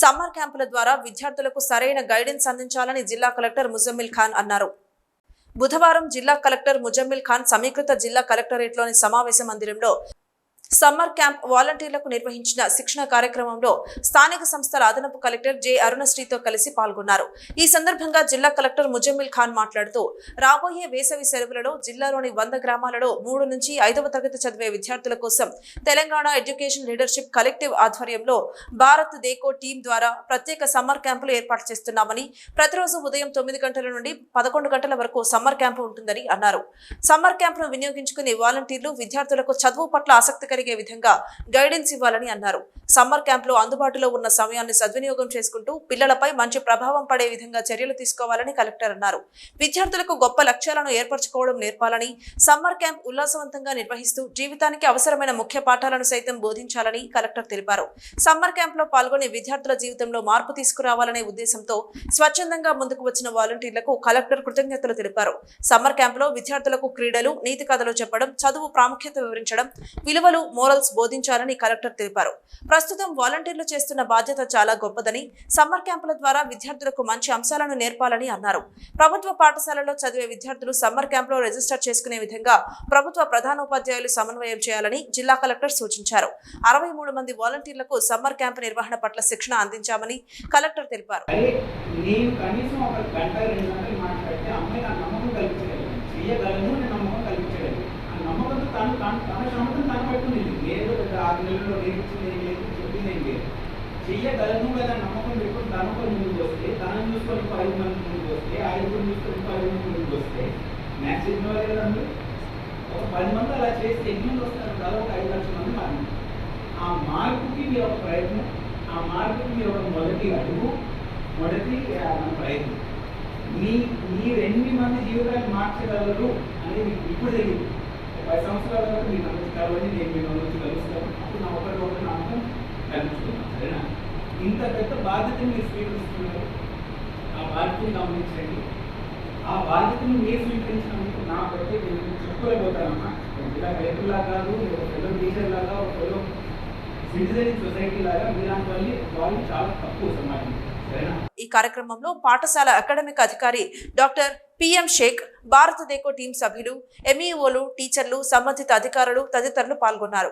Summer క్యాంపుల ద్వారా విద్యార్థులకు సరైన గైడెన్స్ అందించాలని జిల్లా కలెక్టర్ ముజమ్మిల్ ఖాన్ అన్నారు. బుధవారం జిల్లా కలెక్టర్ ముజమ్మిల్ ఖాన్ సమీకృత జిల్లా కలెక్టరేట్లోని సమావేశ మందిరంలో సమ్మర్ క్యాంప్ వాలంటీర్లకు నిర్వహించిన శిక్షణ కార్యక్రమంలో స్థానిక సంస్థల అదనపు కలెక్టర్ జె అరుణశ్రీతో కలిసి పాల్గొన్నారు. ఈ సందర్భంగా జిల్లా కలెక్టర్ ముజమ్మిల్ ఖాన్ మాట్లాడుతూ రాబోయే వేసవి సెలవులలో జిల్లాలోని వంద గ్రామాలలో మూడు నుంచి ఐదవ తరగతి చదివే విద్యార్థుల కోసం తెలంగాణ ఎడ్యుకేషన్ లీడర్షిప్ కలెక్టివ్ ఆధ్వర్యంలో భారత్ దేకో టీం ద్వారా ప్రత్యేక సమ్మర్ క్యాంపులు ఏర్పాటు చేస్తున్నామని ప్రతిరోజు ఉదయం తొమ్మిది గంటల నుండి పదకొండు గంటల వరకు సమ్మర్ క్యాంపు ఉంటుందని అన్నారు. సమ్మర్ క్యాంపును వినియోగించుకునే వాలంటీర్లు విద్యార్థులకు చదువు పట్ల ఆసక్తి కలిగే విధంగా గైడెన్స్ ఇవ్వాలని అన్నారు. సమ్మర్ క్యాంప్లో అందుబాటులో ఉన్న సమయాన్ని సద్వినియోగం చేసుకుంటూ పిల్లలపై మంచి ప్రభావం పడే విధంగా చర్యలు తీసుకోవాలని కలెక్టర్ అన్నారు. విద్యార్థులకు గొప్ప లక్ష్యాలను ఏర్పరచుకోవడం నేర్పాలని సమ్మర్ క్యాంప్ ఉల్లాసవంతంగా నిర్వహిస్తూ జీవితానికి అవసరమైన ముఖ్య పాఠాలను సైతం బోధించాలని కలెక్టర్ తెలిపారు. సమ్మర్ క్యాంప్లో పాల్గొని విద్యార్థుల జీవితంలో మార్పు తీసుకురావాలనే ఉద్దేశంతో స్వచ్ఛందంగా ముందుకు వచ్చిన వాలంటీర్లకు కలెక్టర్ కృతజ్ఞతలు తెలిపారు. సమ్మర్ క్యాంప్లో విద్యార్థులకు క్రీడలు నీతి కథలు చెప్పడం చదువు ప్రాముఖ్యత వివరించడం విలువలు మోరల్స్ బోధించాలని కలెక్టర్ తెలిపారు. ప్రస్తుతం వాలంటీర్లు చేస్తున్న బాధ్యత చాలా గొప్పదని సమ్మర్ క్యాంపుల ద్వారా విద్యార్థులకు మంచి అంశాలను నేర్పాలని అన్నారు. ప్రభుత్వ పాఠశాలలో చదివే విద్యార్థులు సమ్మర్ క్యాంపులో రిజిస్టర్ చేసుకునే విధంగా ప్రభుత్వ ప్రధానోపాధ్యాయులు సమన్వయం చేయాలని జిల్లా కలెక్టర్ సూచించారు. అరవై మూడు మంది వాలంటీర్లకు సమ్మర్ క్యాంపు నిర్వహణ పట్ల శిక్షణ అందించామని కలెక్టర్ తెలిపారు. చెయ్యగలను కదా నమ్మకం పెట్టుకుని తను కూడా ముందుకు వస్తే తనని చూసుకొని ఇంకో ఐదు మంది ముందుకు వస్తే ఐదుగురు చూసుకొని ఇంకో ఐదు మంది ముందుకు వస్తే మ్యాథ్స్ ఎన్ని వాళ్ళు కదా ఒక పది మంది అలా చేస్తే ఎన్ని మంది వస్తారు? కదా ఒక ఐదు లక్షల మంది మారి ఆ మార్పుకి మీరు ఒక ప్రయత్నం ఆ మార్పుకి మీరు ఒక మొదటి అడుగు మొదటి ఆ, ప్రయత్నం. మీ మీరు ఎన్ని మంది జీవితాన్ని మార్చగలరు అనేది మీకు ఇప్పుడు తెలియదు. పది సంవత్సరాల వరకు నేను నమ్మచ్చు కాబట్టి నేను మీ నుంచి కలుస్తాను. అప్పుడు నా ఒకరి ఒకరి నాకు కలుపుతున్నాను సరేనా? ఇంత పెద్ద బాధ్యతను మీరు స్వీకరిస్తున్నారు. ఆ బాధ్యతను గమనించండి. ఆ బాధ్యతను మీరు స్వీకరించినందుకు నా ప్రతి నేను చెప్పుకోలేకపోతానమ్మా ఇలా రైతులా కాదు ఒక ఫెలో టీచర్ లాగా ఒక ఫెలో సిటిజన్ సొసైటీ లాగా మీలాంటి వాళ్ళు వాళ్ళు చాలా తక్కువ సమాజం ఈ కార్యక్రమంలో పాఠశాల అకాడమిక్ అధికారి డాక్టర్ పిఎం షేక్ భారత దేకో టీం సభ్యులు ఎంఈఓలు టీచర్లు సంబంధిత అధికారులు తదితరులు పాల్గొన్నారు.